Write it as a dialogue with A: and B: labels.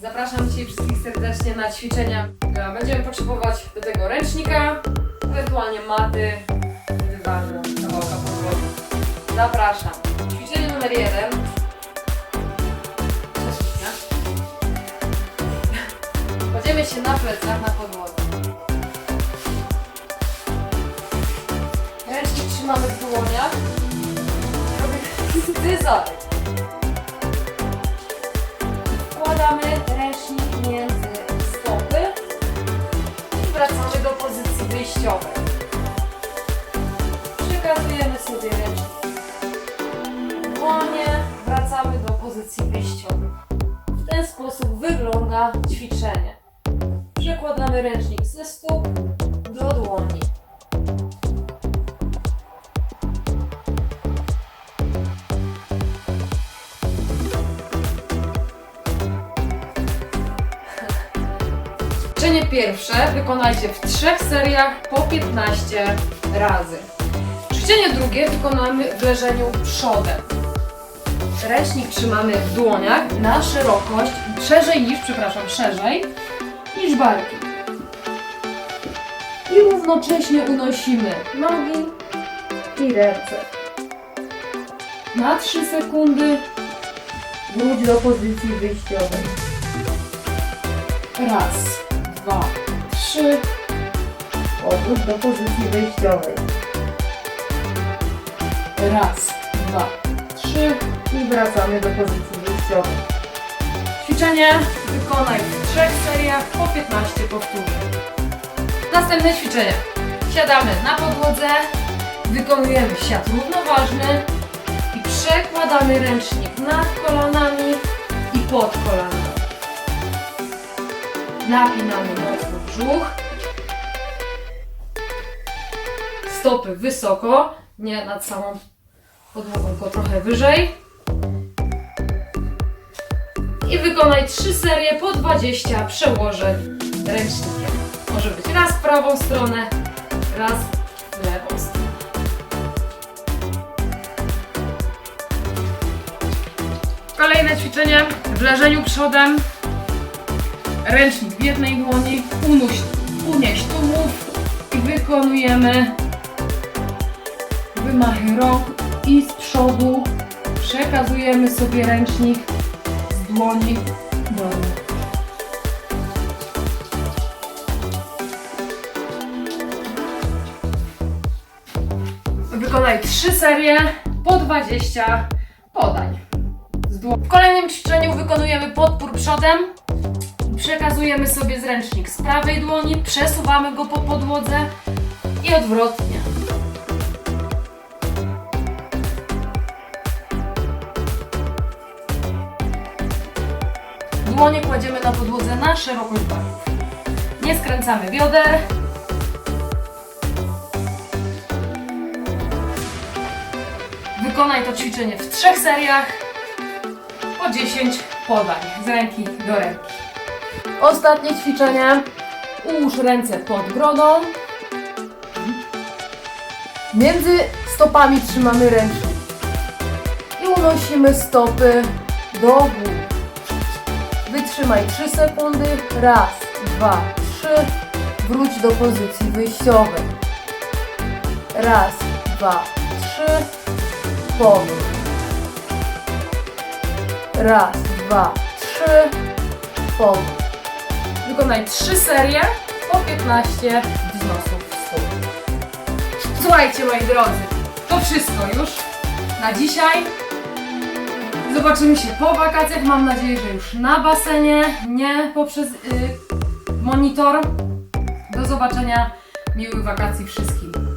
A: Zapraszam Cię wszystkich serdecznie na ćwiczenia. E, Będziemy potrzebować do tego ręcznika, ewentualnie maty, dywana, kawałka podłogi. Zapraszam. Ćwiczenie numer jeden. Kładziemy się na plecach na podłodze. Ręcznik trzymamy w dłoniach. Robię scyzoryk. Przekazujemy sobie dłonie, wracamy do pozycji wyjściowej. W ten sposób wygląda ćwiczenie. Przekładamy ręcznik ze stóp do dłoni. Ćwiczenie pierwsze wykonajcie w trzech seriach po 15 razy. Ćwiczenie drugie wykonamy w leżeniu przodem. Ręcznik trzymamy w dłoniach na szerokość, szerzej niż, przepraszam, szerzej niż barki. I równocześnie unosimy nogi i ręce. Na 3 sekundy wróć do pozycji wyjściowej. Raz, dwa, trzy. Powrót do pozycji wyjściowej. Raz, dwa, trzy i wracamy do pozycji wyjściowej. Ćwiczenie wykonaj w trzech seriach po 15 powtórzeń. Następne ćwiczenie. Siadamy na podłodze, wykonujemy siat równoważny i przekładamy ręcznik nad kolanami i pod kolanami. Napinamy mocno brzuch. Stopy wysoko, nie nad samą podłogą, tylko trochę wyżej. I wykonaj 3 serie po 20 przełożeń ręcznikiem. Może być raz w prawą stronę, raz w lewą stronę. Kolejne ćwiczenie w leżeniu przodem. Ręcznik w jednej dłoni, unieś, unieś tułów i wykonujemy wymachy rąk i z przodu przekazujemy sobie ręcznik z dłoni. Wykonaj trzy serie po 20 podań. W kolejnym ćwiczeniu wykonujemy podpór przodem. Przekazujemy sobie zręcznik z prawej dłoni, przesuwamy go po podłodze i odwrotnie. Dłonie kładziemy na podłodze na szerokość barków. Nie skręcamy bioder. Wykonaj to ćwiczenie w trzech seriach po 10 podań z ręki do ręki. Ostatnie ćwiczenie. Ułóż ręce pod brodą. Między stopami trzymamy ręcznik. I unosimy stopy do góry. Wytrzymaj 3 sekundy. Raz, dwa, trzy. Wróć do pozycji wyjściowej. Raz, dwa, trzy. Powrót. Raz, dwa, trzy. Powrót. Wykonaj 3 serie po 15 wznosów stóp. Słuchajcie moi drodzy, to wszystko już na dzisiaj. Zobaczymy się po wakacjach. Mam nadzieję, że już na basenie, nie poprzez y, monitor. Do zobaczenia. Miłych wakacji wszystkim.